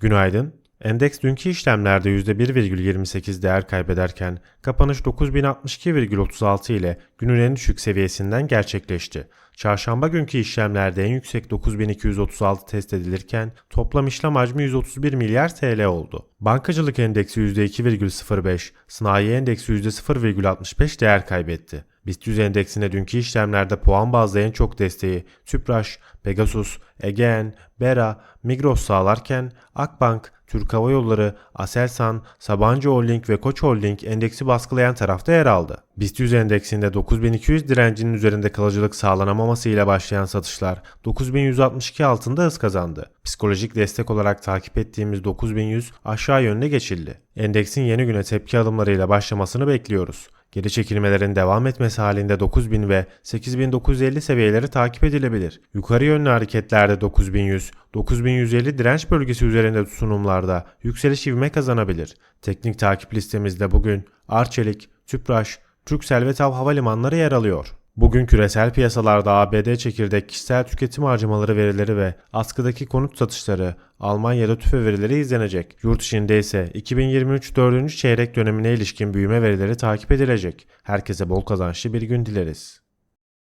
Günaydın. Endeks dünkü işlemlerde %1,28 değer kaybederken kapanış 9062,36 ile günün en düşük seviyesinden gerçekleşti. Çarşamba günkü işlemlerde en yüksek 9236 test edilirken toplam işlem hacmi 131 milyar TL oldu. Bankacılık endeksi %2,05, sanayi endeksi %0,65 değer kaybetti. BIST 100 endeksine dünkü işlemlerde puan bazlı en çok desteği Tüpraş, Pegasus, Egean, Bera, Migros sağlarken Akbank, Türk Hava Yolları, Aselsan, Sabancı Holding ve Koç Holding endeksi baskılayan tarafta yer aldı. BIST 100 endeksinde 9200 direncinin üzerinde kalıcılık sağlanamamasıyla başlayan satışlar 9162 altında hız kazandı. Psikolojik destek olarak takip ettiğimiz 9100 aşağı yönüne geçildi. Endeksin yeni güne tepki alımlarıyla başlamasını bekliyoruz. Geri çekilmelerin devam etmesi halinde 9000 ve 8950 seviyeleri takip edilebilir. Yukarı yönlü hareketlerde 9100, 9150 direnç bölgesi üzerinde sunumlarda yükseliş ivme kazanabilir. Teknik takip listemizde bugün Arçelik, Tüpraş, Türksel ve TAV havalimanları yer alıyor. Bugün küresel piyasalarda ABD çekirdek kişisel tüketim harcamaları verileri ve askıdaki konut satışları, Almanya'da tüfe verileri izlenecek. Yurt içinde ise 2023 4. çeyrek dönemine ilişkin büyüme verileri takip edilecek. Herkese bol kazançlı bir gün dileriz.